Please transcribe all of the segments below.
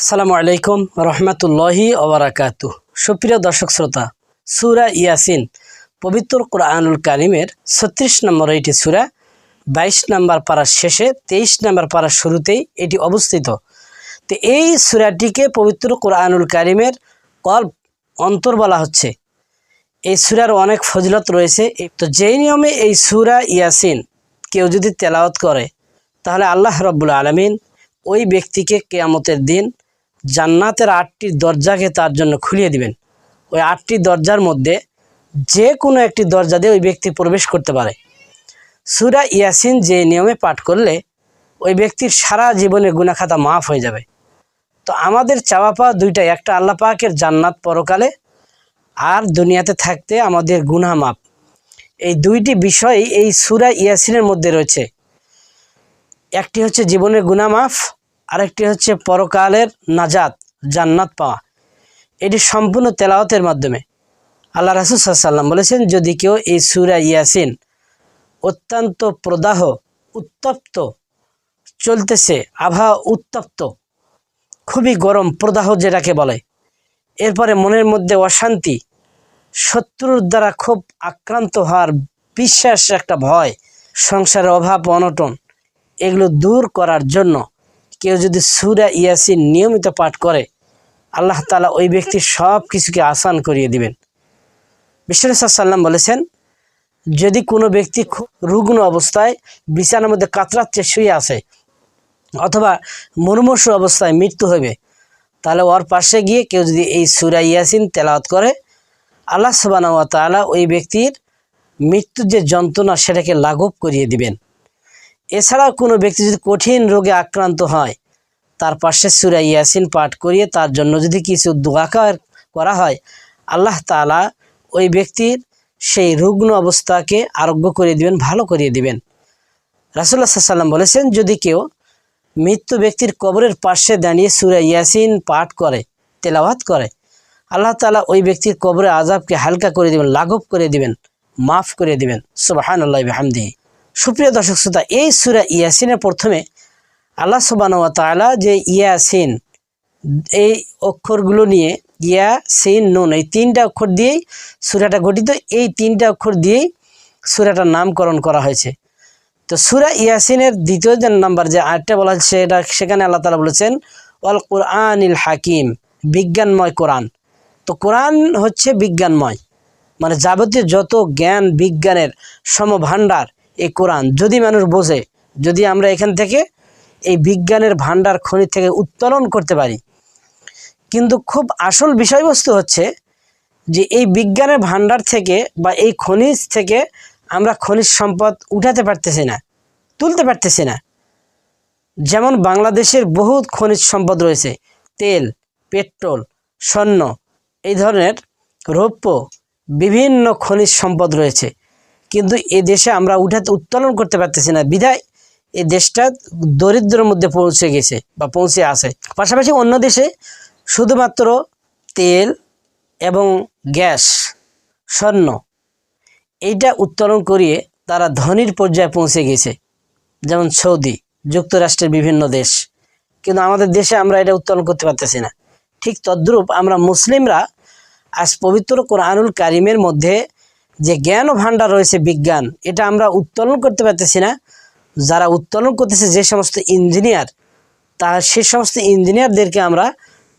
আসসালামু আলাইকুম রহমতুল্লাহি ওবরাকাতু সুপ্রিয় দর্শক শ্রোতা, সুরা ইয়াসিন, পবিত্র কোরআনুল কারিমের ছত্রিশ নম্বর এটি সুরা, বাইশ নম্বর পাড়ার শেষে তেইশ নম্বর পাড়ার শুরুতেই এটি অবস্থিত। তো এই সুরাটিকে পবিত্র কোরআনুল কারিমের কল্প, অন্তর বলা হচ্ছে। এই সুরার অনেক ফজিলত রয়েছে। তো যেই নিয়মে এই সুরা ইয়াসিন কেউ যদি তেলাওয়াত করে, তাহলে আল্লাহ রব্বুল আলমিন ওই ব্যক্তিকে কেয়ামতের দিন জান্নাতের আটটি দরজাকে তার জন্য খুলিয়ে দিবেন। ওই আটটি দরজার মধ্যে যে কোনো একটি দরজা দিয়ে ওই ব্যক্তি প্রবেশ করতে পারে। সুরা ইয়াসিন যে নিয়মে পাঠ করলে ওই ব্যক্তির সারা জীবনের গুণাখাতা মাফ হয়ে যাবে। তো আমাদের চাওয়া পাওয়া দুইটাই, একটা আল্লাহ পাকের জান্নাত পরকালে আর দুনিয়াতে থাকতে আমাদের গুনাহ মাপ এই দুইটি বিষয় এই সুরা ইয়াসিনের মধ্যে রয়েছে। একটি হচ্ছে জীবনের গুনাহ মাফ আরেকটি হচ্ছে পরকালের নাজাত, জান্নাত পাওয়া। এটি সম্পূর্ণ তেলাওয়াতের মাধ্যমে। আল্লাহ রাসুল সাল্লাম বলেছেন, যদি কেউ এই সুরা ইয়াসিন অত্যন্ত প্রদাহ, উত্তপ্ত, চলতেছে আবহাওয়া উত্তপ্ত, খুবই গরম, প্রদাহ যেটাকে বলে, এরপরে মনের মধ্যে অশান্তি, শত্রুর দ্বারা খুব আক্রান্ত হওয়ার বিশ্বাস একটা ভয়, সংসারের অভাব, অনটন, এগুলো দূর করার জন্য কেউ যদি সুরা ইয়াসিন নিয়মিত পাঠ করে, আল্লাহ তালা ওই ব্যক্তির সব কিছুকে আসান করিয়ে দিবেন। বিশ্বনাথ বলেছেন, যদি কোনো ব্যক্তি রুগ্ন অবস্থায় বিছানার মধ্যে কাতরাচ্ছে, শুয়ে আছে, অথবা মুর্মুষ অবস্থায় মৃত্যু হবে, তাহলে ওর পাশে গিয়ে কেউ যদি এই সুরা ইয়াসিন তেলাওয়াত করে, আল্লাহ সুবানা তালা ওই ব্যক্তির মৃত্যুর যে যন্ত্রণা সেটাকে লাঘব করিয়ে দিবেন। এছাড়াও কোনো ব্যক্তি যদি কঠিন রোগে আক্রান্ত হয়, তার পাশে সুরা ইয়াসিন পাঠ করিয়ে তার জন্য যদি কিছু দোয়াকার করা হয়, আল্লাহ তালা ওই ব্যক্তির সেই রুগ্ন অবস্থাকে আরোগ্য করে দিবেন, ভালো করিয়ে দিবেন। রাসুল্লাহ সাল্লাম বলেছেন, যদি কেউ মৃত্যু ব্যক্তির কবরের পাশে দাঁড়িয়ে সুরা ইয়াসিন পাঠ করে, তেলাওয়াত করে, আল্লাহ তালা ওই ব্যক্তির কবরের আজাবকে হালকা করে দিবেন, লাঘব করে দিবেন, মাফ করে দিবেন। সুবাহান আল্লাহ হামদি সুপ্রিয় দর্শক শ্রোতা, এই সুরা ইয়াসিনের প্রথমে আল্লাহ সুবান তালা যে ইয়াসিন, এই অক্ষরগুলো নিয়ে ইয়া সিন নুন, এই তিনটা অক্ষর দিয়েই সুরাটা গঠিত, এই তিনটা অক্ষর দিয়েই সুরাটার নামকরণ করা হয়েছে। তো সুরা ইয়াসিনের দ্বিতীয় যে নাম্বার যে আটটা বলা হচ্ছে এটা সেখানে আল্লাহ তালা বলেছেন, ওয়াল কোরআনিল হাকিম বিজ্ঞানময় কোরআন। তো কোরআন হচ্ছে বিজ্ঞানময় মানে যাবতীয় যত জ্ঞান, বিজ্ঞানের সমভাণ্ডার এই কোরআন। যদি মানুষ বোঝে, যদি আমরা এখান থেকে এই বিজ্ঞানের ভাণ্ডার খনি থেকে উত্তোলন করতে পারি। কিন্তু খুব আসল বিষয়বস্তু হচ্ছে যে এই বিজ্ঞানের ভাণ্ডার থেকে বা এই খনিজ থেকে আমরা খনিজ সম্পদ উঠাতে পারতেছি না, তুলতে পারতেছি না। যেমন বাংলাদেশের বহুত খনিজ সম্পদ রয়েছে, তেল, পেট্রোল, স্বর্ণ, এই ধরনের রৌপ্য বিভিন্ন খনিজ সম্পদ রয়েছে। কিন্তু এ দেশে আমরা উঠাতে উত্তোলন করতে পারতেছি না। বিধায় এ দেশটা দরিদ্রের মধ্যে পৌঁছে গেছে বা পৌঁছে আসে পাশাপাশি অন্য দেশে শুধুমাত্র তেল এবং গ্যাস, স্বর্ণ, এইটা উত্তোলন করিয়ে তারা ধনির পর্যায়ে পৌঁছে গেছে। যেমন সৌদি, যুক্তরাষ্ট্রের বিভিন্ন দেশ। কিন্তু আমাদের দেশে আমরা এটা উত্তোলন করতে পারতেছি না। ঠিক তদ্রূপ আমরা মুসলিমরা আজ পবিত্র কোরআনুল কারিমের মধ্যে যে জ্ঞান ও ভাণ্ডার রয়েছে বিজ্ঞান, এটা আমরা উত্তোলন করতে পারতেছি না। যারা উত্তোলন করতেছে যে সমস্ত ইঞ্জিনিয়ার তা সে সমস্ত ইঞ্জিনিয়ারদেরকে আমরা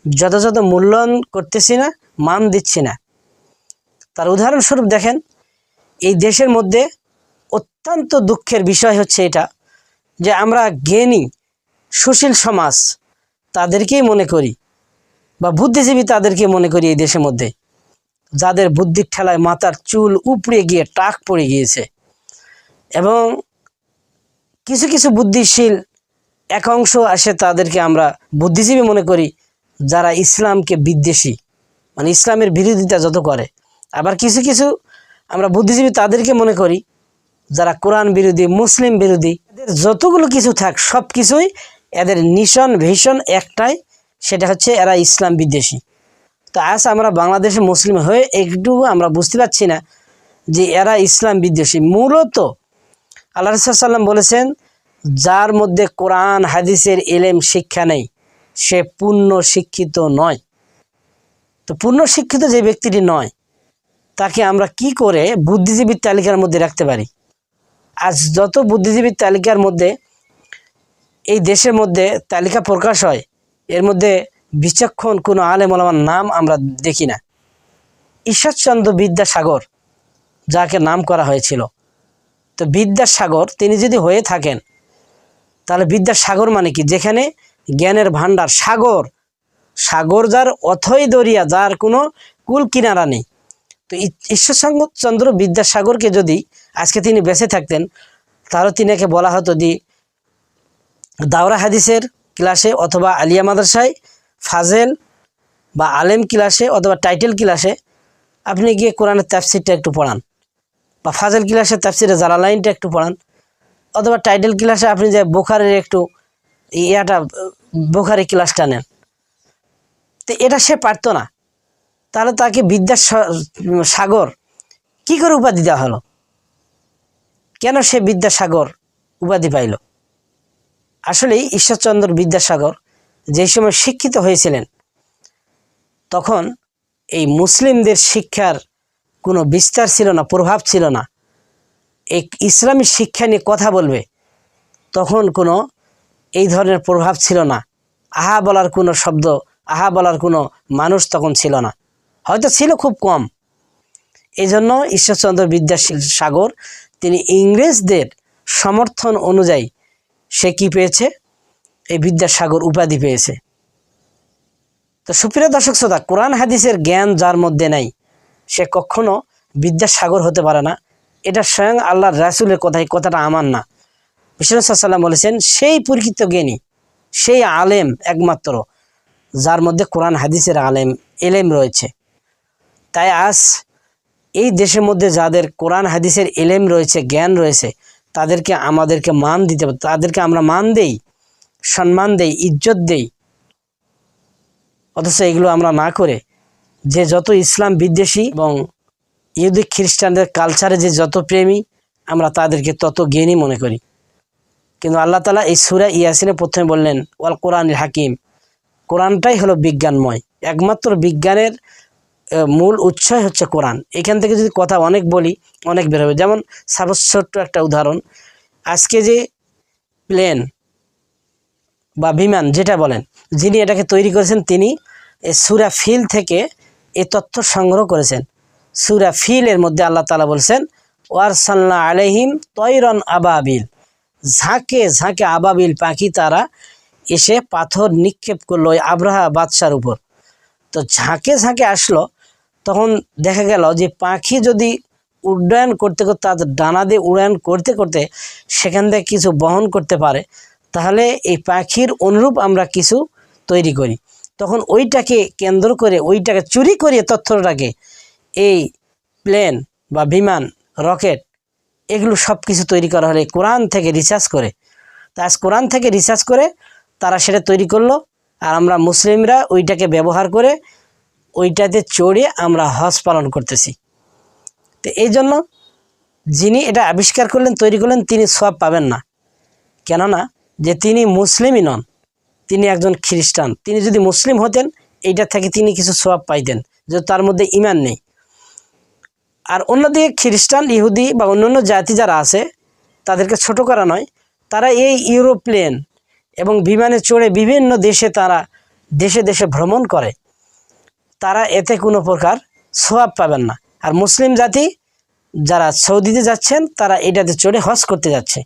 যথাযথ মূল্যায়ন করতেছি না, মান দিচ্ছি না। তার উদাহরণস্বরূপ দেখেন, এই দেশের মধ্যে অত্যন্ত দুঃখের বিষয় হচ্ছে এটা, যে আমরা জ্ঞানী, সুশীল সমাজ, তাদেরকেই মনে করি, বা বুদ্ধিজীবী তাদেরকে মনে করি এই দেশের মধ্যে। যাদের বুদ্ধির ঠেলায় মাথার চুল উপড়ে গিয়ে টাক পড়ে গিয়েছে। এবং কিছু কিছু বুদ্ধিশীল এক অংশ আসে তাদেরকে আমরা বুদ্ধিজীবী মনে করি, যারা ইসলামকে বিদ্বেষী। মানে ইসলামের বিরোধিতা যত করে। আবার কিছু কিছু আমরা বুদ্ধিজীবী তাদেরকে মনে করি, যারা কোরআন বিরোধী, মুসলিম বিরোধী, এদের যতগুলো কিছু থাক সব কিছুই এদের নিশন, ভীষণ একটাই, সেটা হচ্ছে এরা ইসলাম বিদ্বেষী। তো আজ আমরা বাংলাদেশে মুসলিম হয়ে একটু আমরা বুঝতে পারছি না যে এরা ইসলাম বিদ্বেষী। মূলত আল্লাহ রসাল্লাম বলেছেন, যার মধ্যে কোরআন, হাদিসের এলেম শিক্ষা নেই, সে পূর্ণ শিক্ষিত নয়। তো পূর্ণ শিক্ষিত যে ব্যক্তিটি নয়, তাকে আমরা কি করে বুদ্ধিজীবীর তালিকার মধ্যে রাখতে পারি? আজ যত বুদ্ধিজীবীর তালিকার মধ্যে এই দেশের মধ্যে তালিকা প্রকাশ হয়, এর মধ্যে বিচক্ষণ কোনো আলেম ওলামার নাম আমরা দেখি না। ঈশ্বরচন্দ্র বিদ্যাসাগর যাকে নাম করা হয়েছিল। তো বিদ্যাসাগর, তিনি যদি হয়ে থাকেন, তাহলে বিদ্যাসাগর মানে কি? যেখানে জ্ঞানের ভাণ্ডার, সাগর। সাগর যার অথই দরিয়া, যার কোনো কুল কিনারা নেই। তো ঈশ্বরচন্দ্র বিদ্যাসাগরকে যদি আজকে তিনি বেঁচে থাকতেন, তাহলে তিনাকে বলা হতো দি দাওরা হাদিসের ক্লাসে অথবা আলিয়া মাদ্রাসায় ফাজেল বা আলেম ক্লাসে অথবা টাইটেল ক্লাসে আপনি গিয়ে কোরআনের তাফসিরটা একটু পড়ান বা ফাজেল ক্লাসে তাফসিরে জালালাইনটা একটু পড়ান অথবা টাইটেল ক্লাসে আপনি যে বোখারের একটু ইয়াটা, বোখারি ক্লাসটা নেন। তো এটা সে পারতো না। তাহলে তাকে বিদ্যা সাগর কি করে উপাধি দেওয়া হলো? কেন সে বিদ্যাসাগর উপাধি পাইল? আসলেই ঈশ্বরচন্দ্র বিদ্যাসাগর যে সময় শিক্ষিত হয়েছিলেন, তখন এই মুসলিমদের শিক্ষার কোনো বিস্তার ছিল না, প্রভাব ছিল না। এই ইসলামী শিক্ষা নিয়ে কথা বলবে, তখন কোনো এই ধরনের প্রভাব ছিল না। আহা বলার কোনো শব্দ, আহা বলার কোনো মানুষ তখন ছিল না। হয়তো ছিল খুব কম। এই জন্য ঈশ্বরচন্দ্র বিদ্যাসাগর, তিনি ইংরেজদের সমর্থন অনুযায়ী সে কি পেয়েছে? এই বিদ্যাসাগর উপাধি পেয়েছে। তো সুপ্রিয় দর্শক শ্রোতা, কোরআন হাদিসের জ্ঞান যার মধ্যে নাই, সে কখনো বিদ্যাসাগর হতে পারে না। এটা স্বয়ং আল্লাহর রাসুলের কথাই কথাটা আমার না। বিশ্বনাথ বলেছেন, সেই পরিচিত জ্ঞানী, সেই আলেম একমাত্র, যার মধ্যে কোরআন হাদিসের আলেম, এলেম রয়েছে। তাই আজ এই দেশের মধ্যে যাদের কোরআন হাদিসের এলেম রয়েছে, জ্ঞান রয়েছে, তাদেরকে আমাদেরকে মান দিতে তাদেরকে আমরা মান দেই? সম্মান দেই, ইজ্জত দেই। অথচ এগুলো আমরা না করে যে যত ইসলাম বিদ্বেষী এবং ইহুদি খ্রিস্টানদের কালচারে যে যত প্রেমী, আমরা তাদেরকে তত জ্ঞানী মনে করি। কিন্তু আল্লাহ তালা এই সুরা ইয়াসিনে প্রথমে বললেন, ওয়াল কোরআনুল হাকিম। কোরআনটাই হলো বিজ্ঞানময়। একমাত্র বিজ্ঞানের মূল উৎসই হচ্ছে কোরআন। এখান থেকে যদি কথা অনেক বলি, অনেক বের হবে। যেমন সাপোজ একটা উদাহরণ, আজকে যে প্লেন বা বিমান, যেটা বলেন, যিনি এটাকে তৈরি করেছেন, তিনি সুরা ফিল থেকে এ তথ্য সংগ্রহ করেছেন। সুরা ফিলের মধ্যে আল্লাহ তালা বলছেন ওয়ারসাল্লা আলহিম তৈরন আবাবিল। ঝাঁকে ঝাঁকে আবাবিল পাখি তারা এসে পাথর নিক্ষেপ করল ওই আব্রাহা বাদশার উপর। তো ঝাঁকে ঝাঁকে আসলো, তখন দেখা গেল যে পাখি যদি উড্ডয়ন করতে করতে, তাদের ডানা দিয়ে উড়ায়ন করতে করতে সেখান থেকে কিছু বহন করতে পারে তাহলে এই পাখির অনুরূপ আমরা কিছু তৈরি করি। তখন ওইটাকে কেন্দ্র করে, ওইটাকে চুরি করিয়ে তথ্যটাকে এই প্লেন বা বিমান, রকেট এগুলো সব কিছু তৈরি করা হলে কোরআন থেকে রিসার্চ করে, তা আজ কোরআন থেকে রিসার্চ করে তারা সেটা তৈরি করল আর আমরা মুসলিমরা ওইটাকে ব্যবহার করে ওইটাতে চড়ে আমরা হজ পালন করতেছি। তো এই জন্য যিনি এটা আবিষ্কার করলেন, তৈরি করলেন, তিনি সব পাবেন না। কেননা যে তিনি মুসলিমই নন, তিনি একজন খ্রিস্টান। তিনি যদি মুসলিম হতেন এইটা থেকে তিনি কিছু সোয়াব পাইতেন যে তার মধ্যে ইমান নেই। আর অন্যদিকে খ্রিস্টান, ইহুদি বা অন্যান্য জাতি যারা আছে, তাদেরকে ছোট করা নয়, তারা এই ইউরোপ্লেন এবং বিমানে চড়ে বিভিন্ন দেশে তারা দেশে দেশে ভ্রমণ করে। তারা এতে কোনো প্রকার সোয়াব পাবেন না। আর মুসলিম জাতি যারা সৌদিতে যাচ্ছেন, তারা এটাতে চড়ে হজ করতে যাচ্ছে।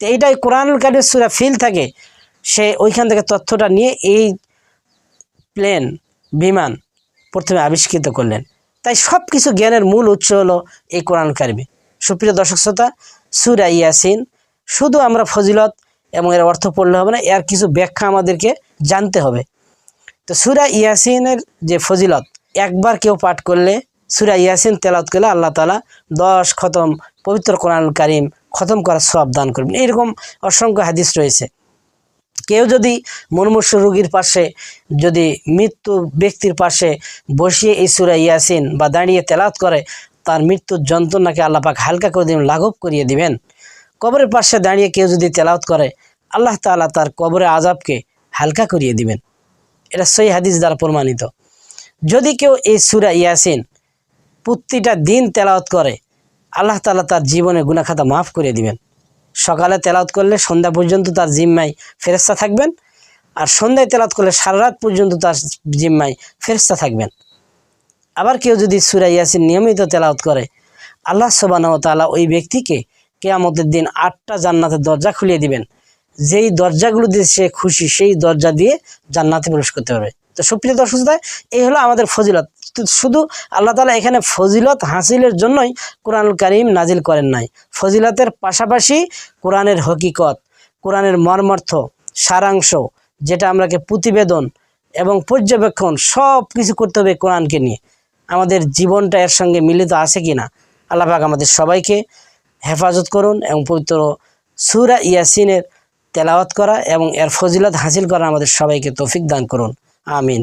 তো এইটাই কোরআনুল কারিম সুরা ফিল থাকে। সে ওইখান থেকে তথ্যটা নিয়ে এই প্লেন বিমান প্রথমে আবিষ্কৃত করলেন। তাই সব কিছু জ্ঞানের মূল উৎস হলো এই কোরআন কারিমে। সুপ্রিয় দর্শক শ্রোতা, সুরা ইয়াসিন, শুধু আমরা ফজিলত এবং এর অর্থ পড়লে হবে না, এর কিছু ব্যাখ্যা আমাদেরকে জানতে হবে। তো সুরা ইয়াসিনের যে ফজিলত, একবার কেউ পাঠ করলে সুরা ইয়াসিন তেলাত করলে আল্লাহ তালা দশ খতম পবিত্র কোরআনুল কারিম খতম করার সব দান করবেন। এরকম অসংখ্য হাদিস রয়েছে। কেউ যদি মুমূর্ষ রোগীর পাশে, যদি মৃত্যু ব্যক্তির পাশে বসিয়ে এই সুরা ইয়াসিন বা দাঁড়িয়ে তেলাত করে, তার মৃত্যুর যন্ত্রণাকে আল্লাপাক হালকা করে দিবেন, লাঘব করিয়ে দিবেন। কবরের পাশে দাঁড়িয়ে কেউ যদি তেলাওত করে, আল্লাহ তাআলা তার কবরের আজাবকে হালকা করিয়ে দিবেন। এটা সই হাদিস দ্বারা প্রমাণিত। যদি কেউ এই সুরা ইয়াসিন প্রতিটা দিন তেলাওয়াত করে, আল্লাহ তালা তার জীবনে গুনাখাতা মাফ করে দিবেন। সকালে তেলাওয়াত করলে সন্ধ্যা পর্যন্ত তার জিম্মায় ফেরেস্তা থাকবেন আর সন্ধ্যায় তেলাওয়াত করলে সারা রাত পর্যন্ত তার জিম্মায় ফেরেস্তা থাকবেন। আবার কেউ যদি সুরা ইয়াসিন নিয়মিত তেলাওয়াত করে, আল্লাহ সবানাহ তাআলা ওই ব্যক্তিকে কেয়ামতের দিন আটটা জান্নাতের দরজা খুলিয়ে দিবেন। যেই দরজাগুলো দিয়ে সে খুশি, সেই দরজা দিয়ে জান্নাতে প্রবেশ করতে পারবে। তো সুপ্রিয় দর্শক এই হলো আমাদের ফজিলত। শুধু আল্লাহ তালা এখানে ফজিলত হাসিলের জন্যই কোরআন কারিম নাজিল করেন নাই। ফজিলতের পাশাপাশি কোরআনের হকিকত, কোরআনের মর্মার্থ, সারাংশ, যেটা আমরাকে প্রতিবেদন এবং পর্যবেক্ষণ সব কিছু করতে হবে কোরআনকে নিয়ে। আমাদের জীবনটা এর সঙ্গে মিলিত আছে কি না আল্লাহ পাক আমাদের সবাইকে হেফাজত করুন এবং পবিত্র সুরা ইয়াসিনের তেলাওয়াত করা এবং এর ফজিলত হাসিল করা আমাদের সবাইকে তৌফিক দান করুন। আমিন।